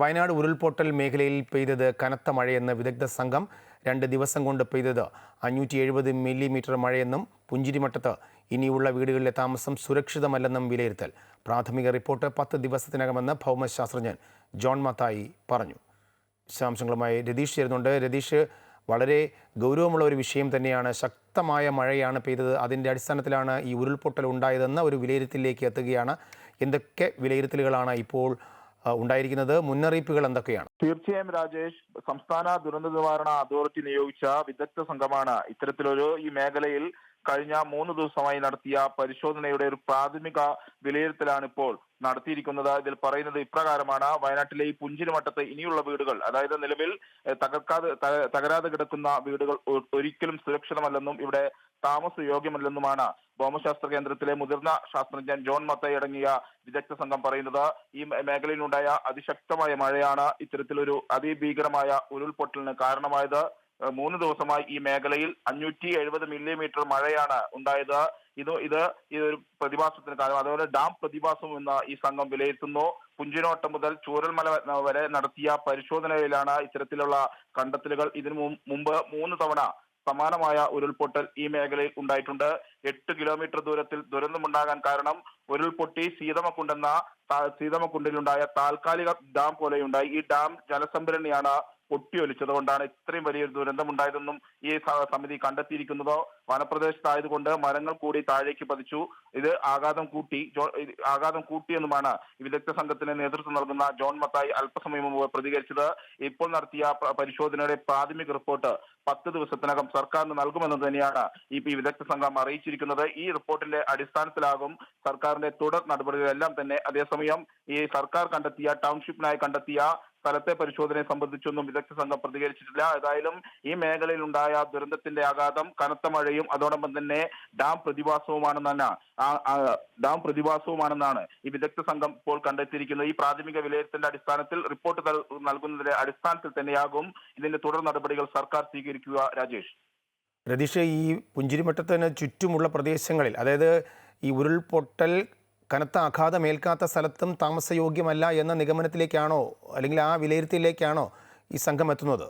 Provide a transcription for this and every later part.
വയനാട് ഉരുൾപൊട്ടൽ മേഖലയിൽ പെയ്തത് കനത്ത മഴയെന്ന് വിദഗ്ധ സംഘം രണ്ട് ദിവസം കൊണ്ട് പെയ്തത് അഞ്ഞൂറ്റി എഴുപത് മില്ലിമീറ്റർ മഴയെന്നും പുഞ്ചിരിമട്ടത്ത് ഇനിയുള്ള വീടുകളിലെ താമസം സുരക്ഷിതമല്ലെന്നും വിലയിരുത്തൽ. പ്രാഥമിക റിപ്പോർട്ട് പത്ത് ദിവസത്തിനകമെന്ന് ഭൗമശാസ്ത്രജ്ഞൻ ജോൺ മത്തായി പറഞ്ഞു. വിശദാംശങ്ങളുമായി രതീഷ് ചേരുന്നുണ്ട്. രതീഷ് വളരെ ഗൗരവമുള്ള ഒരു വിഷയം തന്നെയാണ്. ശക്തമായ മഴയാണ് പെയ്തത്. അതിന്റെ അടിസ്ഥാനത്തിലാണ് ഈ ഉരുൾപൊട്ടൽ ഉണ്ടായതെന്ന ഒരു വിലയിരുത്തലിലേക്ക് എത്തുകയാണ്. എന്തൊക്കെ വിലയിരുത്തലുകളാണ് ഇപ്പോൾ ഉണ്ടായിരിക്കുന്നത്. മുന്നറിയിപ്പുകൾ എന്തൊക്കെയാണ്? തീർച്ചയായും രാജേഷ് സംസ്ഥാന ദുരന്ത നിവാരണ അതോറിറ്റി നിയോഗിച്ച വിദഗ്ധ സംഘമാണ് ഇത്തരത്തിലൊരു ഈ മേഖലയിൽ കഴിഞ്ഞ മൂന്ന് ദിവസമായി നടത്തിയ പരിശോധനയുടെ ഒരു പ്രാഥമിക വിലയിരുത്തലാണ് ഇപ്പോൾ നടത്തിയിരിക്കുന്നത്. ഇതിൽ പറയുന്നത് ഇപ്രകാരമാണ്. വയനാട്ടിലെ ഈ പുഞ്ചിരിമട്ടത്ത് ഇനിയുള്ള വീടുകൾ അതായത് നിലവിൽ തകർക്കാതെ തകരാതെ കിടക്കുന്ന വീടുകൾ ഒരിക്കലും സുരക്ഷിതമല്ലെന്നും ഇവിടെ താമസ യോഗ്യമല്ലെന്നുമാണ് ഭൗമശാസ്ത്ര കേന്ദ്രത്തിലെ മുതിർന്ന ശാസ്ത്രജ്ഞൻ ജോൺ മത്തൈ അടങ്ങിയ വിദഗ്ധ സംഘം പറയുന്നത്. ഈ മേഖലയിലുണ്ടായ അതിശക്തമായ മഴയാണ് ഇത്തരത്തിലൊരു അതിഭീകരമായ ഉരുൾപൊട്ടലിന് കാരണമായത്. മൂന്ന് ദിവസമായി ഈ മേഖലയിൽ അഞ്ഞൂറ്റി എഴുപത് മില്ലിമീറ്റർ മഴയാണ് ഉണ്ടായത്. ഇത് ഇത് ഇതൊരു പ്രതിഭാസത്തിന് കാരണം. അതുപോലെ ഡാം പ്രതിഭാസം എന്ന് ഈ സംഘം വിലയിരുത്തുന്നു. പുഞ്ചിനോട്ടം മുതൽ ചൂരൽമല വരെ നടത്തിയ പരിശോധനയിലാണ് ഇത്തരത്തിലുള്ള കണ്ടെത്തലുകൾ. ഇതിനു മുമ്പ് മൂന്ന് തവണ സമാനമായ ഉരുൾപൊട്ടൽ ഈ മേഖലയിൽ ഉണ്ടായിട്ടുണ്ട്. എട്ട് കിലോമീറ്റർ ദൂരത്തിൽ ദുരന്തമുണ്ടാകാൻ കാരണം ഉരുൾപൊട്ടി സീതമക്കുണ്ടെന്ന സീതമക്കുണ്ടിലുണ്ടായ താൽക്കാലിക ഡാം പോലെയുണ്ടായി. ഈ ഡാം ജലസംഭരണിയാണ് പൊട്ടിയൊലിച്ചത് കൊണ്ടാണ് ഇത്രയും വലിയൊരു ദുരന്തമുണ്ടായതെന്നും ഈ സമിതി കണ്ടെത്തിയിരിക്കുന്നത് വനപ്രദേശത്തായതുകൊണ്ട് മരങ്ങൾ കൂടി താഴേക്ക് പതിച്ചു. ഇത് ആഘാതം കൂട്ടി. ആഘാതം കൂട്ടിയെന്നുമാണ് വിദഗ്ധ സംഘത്തിന് നേതൃത്വം നൽകുന്ന ജോൺ മത്തായി അല്പസമയം മുമ്പ് പ്രതികരിച്ചത്. ഇപ്പോൾ നടത്തിയ പരിശോധനയുടെ പ്രാഥമിക റിപ്പോർട്ട് പത്ത് ദിവസത്തിനകം സർക്കാരിന് നൽകുമെന്ന് തന്നെയാണ് ഈ പി വിദഗ്ധ സംഘം അറിയിച്ചിരിക്കുന്നത്. ഈ റിപ്പോർട്ടിന്റെ അടിസ്ഥാനത്തിലാകും സർക്കാരിന്റെ തുടർ നടപടികളെല്ലാം തന്നെ. അതേസമയം ഈ സർക്കാർ കണ്ടെത്തിയ ടൗൺഷിപ്പിനായി കണ്ടെത്തിയ സ്ഥലത്തെ പരിശോധനയെ സംബന്ധിച്ചൊന്നും വിദഗ്ധ സംഘം പ്രതികരിച്ചിട്ടില്ല. ഏതായാലും ഈ മേഖലയിൽ ഉണ്ടായ ദുരന്തത്തിന്റെ ആഘാതം കനത്ത മഴയും അതോടൊപ്പം തന്നെ ഡാം പ്രതിഭാസവുമാണെന്നാണ് ഡാം പ്രതിഭാസവുമാണെന്നാണ് ഈ വിദഗ്ധ സംഘം ഇപ്പോൾ കണ്ടെത്തിയിരിക്കുന്നത്. ഈ പ്രാഥമിക വിലയിരുത്തലിന്റെ അടിസ്ഥാനത്തിൽ റിപ്പോർട്ട് നൽകുന്നതിന്റെ അടിസ്ഥാനത്തിൽ തന്നെയാകും ഇതിന്റെ തുടർ നടപടികൾ സർക്കാർ സ്വീകരിക്കുക രാജേഷ്. രതീഷ് ഈ പുഞ്ചിരിമട്ടത്തിന് ചുറ്റുമുള്ള പ്രദേശങ്ങളിൽ അതായത് ഈ ഉരുൾപൊട്ടൽ കനത്ത ആഘാതമേൽക്കാത്ത സ്ഥലത്തും താമസയോഗ്യമല്ല എന്ന നിഗമനത്തിലേക്കാണോ അല്ലെങ്കിൽ ആ വിലയിരുത്തലിലേക്കാണോ ഈ സംഘം എത്തുന്നത്?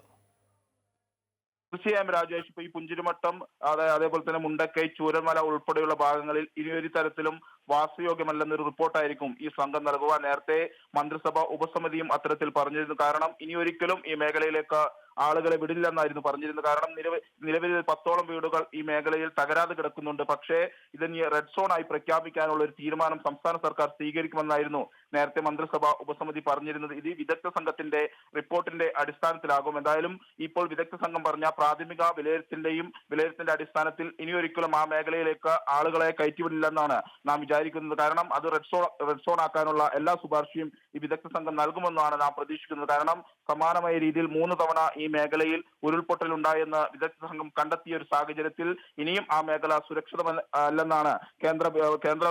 തീർച്ചയായും രാജേഷ് ഇപ്പൊ ഈ പുഞ്ചിരിമട്ടം അതെ അതേപോലെ തന്നെ മുണ്ടക്കൈ ചൂരമല ഉൾപ്പെടെയുള്ള ഭാഗങ്ങളിൽ ഇനി ഒരു തരത്തിലും വാസയോഗ്യമല്ലെന്നൊരു റിപ്പോർട്ടായിരിക്കും ഈ സംഘം നൽകുക. നേരത്തെ മന്ത്രിസഭ ഉപസമിതിയും അത്തരത്തിൽ പറഞ്ഞിരുന്നു. കാരണം ഇനിയൊരിക്കലും ഈ മേഖലയിലേക്ക് ആളുകളെ വിടില്ലെന്നായിരുന്നു പറഞ്ഞിരുന്നത്. കാരണം നിലവിൽ നിലവിൽ പത്തോളം വീടുകൾ ഈ മേഖലയിൽ തകരാതെ കിടക്കുന്നുണ്ട്. പക്ഷേ ഇതിന് റെഡ് സോൺ ആയി പ്രഖ്യാപിക്കാനുള്ള ഒരു തീരുമാനം സംസ്ഥാന സർക്കാർ സ്വീകരിക്കുമെന്നായിരുന്നു നേരത്തെ മന്ത്രിസഭ ഉപസമിതി പറഞ്ഞിരുന്നത്. ഇത് വിദഗ്ധ സംഘത്തിന്റെ റിപ്പോർട്ടിന്റെ അടിസ്ഥാനത്തിലാകും. എന്തായാലും ഇപ്പോൾ വിദഗ്ധ സംഘം പറഞ്ഞ പ്രാഥമിക വിലയിരുത്തലിന്റെയും വിലയിരുത്തലിന്റെ അടിസ്ഥാനത്തിൽ ഇനി ഒരിക്കലും ആ മേഖലയിലേക്ക് ആളുകളെ കയറ്റിവിടില്ലെന്നാണ് നാം വിചാരിക്കുന്നത്. കാരണം അത് റെഡ് സോൺ റെഡ് സോൺ ആക്കാനുള്ള എല്ലാ ശുപാർശയും ഈ വിദഗ്ധ സംഘം നൽകുമെന്നാണ് നാം പ്രതീക്ഷിക്കുന്നത്. കാരണം സമാനമായ രീതിയിൽ മൂന്ന് തവണ ഈ മേഖലയിൽ ഉരുൾപൊട്ടൽ ഉണ്ടായെന്ന് വിദഗ്ധ സംഘം കണ്ടെത്തിയ ഒരു സാഹചര്യത്തിൽ ഇനിയും ആ മേഖല സുരക്ഷിതമല്ല അല്ലെന്നാണ് കേന്ദ്ര കേന്ദ്ര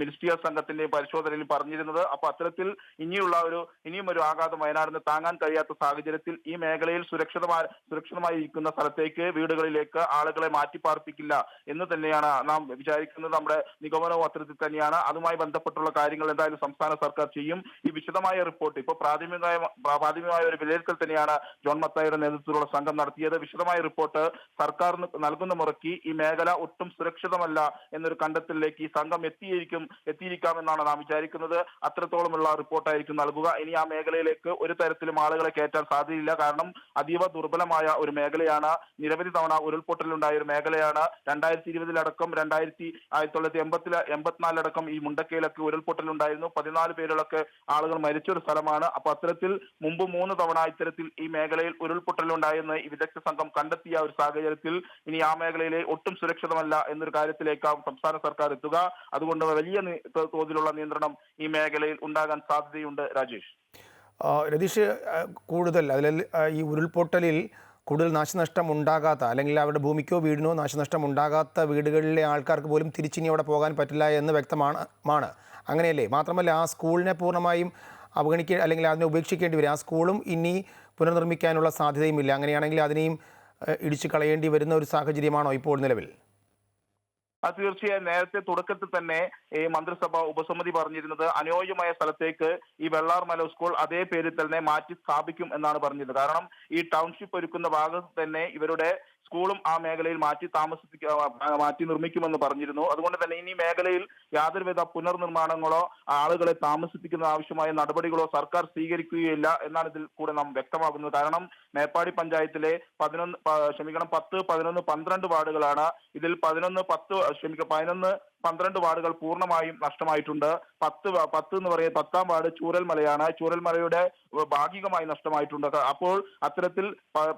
മിനിസ്ട്രിയൽ സംഘത്തിന്റെ പരിശോധനയിൽ പറഞ്ഞിരുന്നത്. അപ്പൊ അത്തരത്തിൽ ഇനിയുള്ള ഒരു ഇനിയും ഒരു ആഘാതം വയനാടിന് താങ്ങാൻ കഴിയാത്ത സാഹചര്യത്തിൽ ഈ മേഖലയിൽ സുരക്ഷിതമായി സുരക്ഷിതമായി ഇരിക്കുന്ന സ്ഥലത്തേക്ക് വീടുകളിലേക്ക് ആളുകളെ മാറ്റിപ്പാർപ്പിക്കില്ല എന്ന് തന്നെയാണ് നാം വിചാരിക്കുന്നത്. നമ്മുടെ നിഗമനവും അത്തരത്തിൽ തന്നെയാണ്. അതുമായി ബന്ധപ്പെട്ടുള്ള കാര്യങ്ങൾ എന്തായാലും സംസ്ഥാന സർക്കാർ ചെയ്യും. ഈ വിശദമായ റിപ്പോർട്ട് ഇപ്പോൾ പ്രാഥമികമായ പ്രാഥമികമായ ഒരു വിലയിരുത്തൽ തന്നെയാണ് ജോൺ മത്തായിയുടെ നേതൃത്വത്തിലുള്ള സംഘം നടത്തിയത്. വിശദമായ റിപ്പോർട്ട് സർക്കാരിന് നൽകുന്ന മുറയ്ക്ക് ഈ മേഖല ഒട്ടും സുരക്ഷിതമല്ല എന്നൊരു കണ്ടെത്തലിലേക്ക് ഈ സംഘം എത്തിയിരിക്കും എത്തിയിരിക്കാമെന്നാണ് നാം വിചാരിക്കുന്നത്. അത്രത്തോളമുള്ള റിപ്പോർട്ടായിരിക്കും നൽകുക. ഇനി ആ മേഖലയിലേക്ക് ഒരു തരത്തിലും ആളുകളെ കയറ്റാൻ സാധ്യതയില്ല. കാരണം അതീവ ദുർബലമായ ഒരു മേഖലയാണ്. നിരവധി തവണ ഉരുൾപൊട്ടലുണ്ടായ ഒരു മേഖലയാണ്. രണ്ടായിരത്തി ഇരുപതിലടക്കം രണ്ടായിരത്തി ആയിരത്തി തൊള്ളായിരത്തി എൺപത്തില എൺപത്തിനാലിലടക്കം ഈ മുണ്ടക്കയിലൊക്കെ ഉരുൾപൊട്ടലുണ്ടായിരുന്നു. പതിനാല് പേരിലൊക്കെ ആളുകൾ മരിച്ച ഒരു സ്ഥലമാണ്. അപ്പൊ അത്തരത്തിൽ മുമ്പ് മൂന്ന് തവണ ഇത്തരത്തിൽ ഈ മേഖലയിൽ ഉരുൾപൊട്ടലുണ്ടായെന്ന് വിദഗ്ധ സംഘം കണ്ടെത്തിയ ഒരു സാഹചര്യത്തിൽ ഇനി ആ മേഖലയിലെ ഒട്ടും സുരക്ഷിതമല്ല എന്നൊരു കാര്യത്തിലേക്കാവും സംസ്ഥാന സർക്കാർ എത്തുക. അതുകൊണ്ട് വലിയ തോതിലുള്ള നിയന്ത്രണം ഈ മേഖലയിൽ ഉണ്ടാകാൻ സാധ്യതയുണ്ട് രാജേഷ്. രതീഷ് കൂടുതൽ അതിൽ ഈ ഉരുൾപൊട്ടലിൽ കൂടുതൽ നാശനഷ്ടം ഉണ്ടാകാത്ത അല്ലെങ്കിൽ അവരുടെ ഭൂമിക്കോ വീടിനോ നാശനഷ്ടം ഉണ്ടാകാത്ത വീടുകളിലെ ആൾക്കാർക്ക് പോലും തിരിച്ചിനി അവിടെ പോകാൻ പറ്റില്ല എന്ന് വ്യക്തമാണ് മാണ്. അങ്ങനെയല്ലേ? മാത്രമല്ല ആ സ്കൂളിനെ പൂർണമായും അവഗണിക്കുക അല്ലെങ്കിൽ അതിനെ ഉപേക്ഷിക്കേണ്ടി വരും. ആ സ്കൂളും ഇനി പുനർനിർമ്മിക്കാനുള്ള സാധ്യതയുമില്ല. അങ്ങനെയാണെങ്കിൽ അതിനെയും ഇടിച്ചു കളയേണ്ടി വരുന്ന ഒരു സാഹചര്യമാണോ ഇപ്പോൾ നിലവിൽ? അത് തീർച്ചയായും. നേരത്തെ തുടക്കത്തിൽ തന്നെ ഈ മന്ത്രിസഭ ഉപസമിതി പറഞ്ഞിരുന്നത് അനുയോജ്യമായ സ്ഥലത്തേക്ക് ഈ വെള്ളാർ മലോ സ്കൂൾ അതേ പേരിൽ തന്നെ മാറ്റി സ്ഥാപിക്കും എന്നാണ് പറഞ്ഞിരുന്നത്. കാരണം ഈ ടൗൺഷിപ്പ് ഒരുക്കുന്ന ഭാഗത്ത് തന്നെ ഇവരുടെ സ്കൂളും ആ മേഖലയിൽ മാറ്റി താമസിപ്പിക്കുക മാറ്റി നിർമ്മിക്കുമെന്ന് പറഞ്ഞിരുന്നു. അതുകൊണ്ട് തന്നെ ഇനി മേഖലയിൽ യാതൊരുവിധ പുനർനിർമ്മാണങ്ങളോ ആളുകളെ താമസിപ്പിക്കുന്ന ആവശ്യമായ നടപടികളോ സർക്കാർ സ്വീകരിക്കുകയില്ല എന്നാണ് ഇതിൽ കൂടെ നാം വ്യക്തമാക്കുന്നത് കാരണം മേപ്പാടി പഞ്ചായത്തിലെ പതിനൊന്ന് ക്ഷമിക്കണം പത്ത് പതിനൊന്ന് പന്ത്രണ്ട് വാർഡുകളാണ് ഇതിൽ പതിനൊന്ന് പത്ത് ക്ഷമിക്കണം പതിനൊന്ന് പന്ത്രണ്ട് വാർഡുകൾ പൂർണമായും നഷ്ടമായിട്ടുണ്ട്. പത്ത് പത്ത് എന്ന് പറയുന്നത് പത്താം വാർഡ് ചൂരൽമലയാണ്. ചൂരൽമലയുടെ ഭാഗികമായി നഷ്ടമായിട്ടുണ്ട്. അപ്പോൾ അത്തരത്തിൽ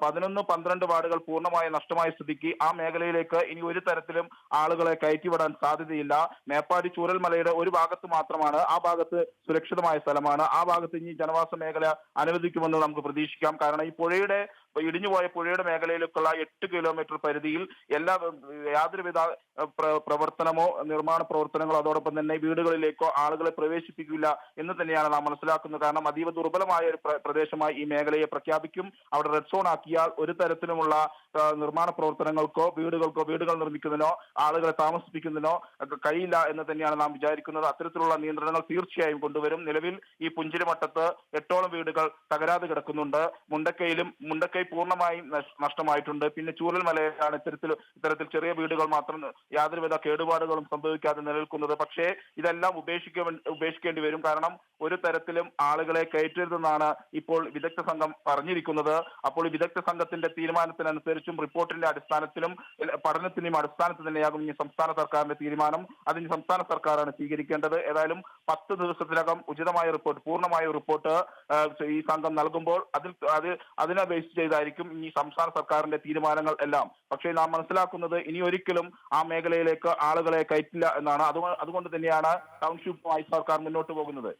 പതിനൊന്ന് പന്ത്രണ്ട് വാർഡുകൾ പൂർണമായി നഷ്ടമായ സ്ഥിതിക്ക് ആ മേഖലയിലേക്ക് ഇനി ഒരു തരത്തിലും ആളുകളെ കയറ്റിവിടാൻ സാധ്യതയില്ല. മേപ്പാടി ചൂരൽമലയുടെ ഒരു ഭാഗത്ത് മാത്രമാണ് ആ ഭാഗത്ത് സുരക്ഷിതമായ സ്ഥലമാണ്. ആ ഭാഗത്ത് ഇനി ജനവാസ മേഖല അനുവദിക്കുമെന്ന് നമുക്ക് പ്രതീക്ഷിക്കാം. കാരണം ഈ പുഴയുടെ ഇടിഞ്ഞുപോയ പുഴയുടെ മേഖലയിലേക്കുള്ള എട്ട് കിലോമീറ്റർ പരിധിയിൽ എല്ലാ യാതൊരുവിധ പ്രവർത്തനമോ നിർമ്മാണ പ്രവർത്തനങ്ങളോ അതോടൊപ്പം തന്നെ വീടുകളിലേക്കോ ആളുകളെ പ്രവേശിപ്പിക്കില്ല എന്ന് തന്നെയാണ് നാം മനസ്സിലാക്കുന്നത്. കാരണം അതീവ ദുർബലമായ ഒരു പ്രദേശമായി ഈ മേഖലയെ പ്രഖ്യാപിക്കും. അവിടെ റെഡ് സോൺ ആക്കിയാൽ ഒരു തരത്തിലുമുള്ള നിർമ്മാണ പ്രവർത്തനങ്ങൾക്കോ വീടുകൾക്കോ വീടുകൾ നിർമ്മിക്കുന്നതിനോ ആളുകളെ താമസിപ്പിക്കുന്നതിനോ കഴിയില്ല എന്ന് തന്നെയാണ് നാം വിചാരിക്കുന്നത്. അത്തരത്തിലുള്ള നിയന്ത്രണങ്ങൾ തീർച്ചയായും കൊണ്ടുവരും. നിലവിൽ ഈ പുഞ്ചിരിമട്ടത്ത് എട്ടോളം വീടുകൾ തകരാതെ കിടക്കുന്നുണ്ട്. മുണ്ടക്കയിലും മുണ്ടക്കൈ പൂർണമായും നഷ്- നഷ്ടമായിട്ടുണ്ട്. പിന്നെ ചൂരൽമലയിലാണ് ഇത്തരത്തിൽ ഇത്തരത്തിൽ ചെറിയ വീടുകൾ മാത്രം യാതൊരുവിധ കേടുപാടുകളും സംഭവിക്കാതെ നിലനിൽക്കുന്നത്. പക്ഷേ ഇതെല്ലാം ഉപേക്ഷിക്ക ഉപേക്ഷിക്കേണ്ടി വരും. കാരണം ഒരു തരത്തിലും ആളുകളെ കയറ്റരുതെന്നാണ് ഇപ്പോൾ വിദഗ്ധ സംഘം പറഞ്ഞിരിക്കുന്നത്. അപ്പോൾ ഈ വിദഗ്ധ സംഘത്തിന്റെ തീരുമാനത്തിനനുസരിച്ചും റിപ്പോർട്ടിന്റെ അടിസ്ഥാനത്തിലും പഠനത്തിന്റെയും അടിസ്ഥാനത്തിൽ തന്നെയാകും ഇനി സംസ്ഥാന സർക്കാരിന്റെ തീരുമാനം. അതിന് സംസ്ഥാന സർക്കാരാണ് സ്വീകരിക്കേണ്ടത്. ഏതായാലും പത്ത് ദിവസത്തിനകം ഉചിതമായ റിപ്പോർട്ട് പൂർണമായ റിപ്പോർട്ട് ഈ സംഘം നൽകുമ്പോൾ അതിൽ അത് അതിനെ ബേസ് ചെയ്തായിരിക്കും ഇനി സംസ്ഥാന സർക്കാരിന്റെ തീരുമാനങ്ങൾ എല്ലാം. പക്ഷേ നാം മനസ്സിലാക്കുന്നത് ഇനി ഒരിക്കലും ആ മേഖലയിലേക്ക് ആളുകളെ കയറ്റില്ല എന്നാണ്. അതുകൊണ്ട് തന്നെയാണ് ടൗൺഷിപ്പുമായി സർക്കാർ മുന്നോട്ട് പോകുന്നത്.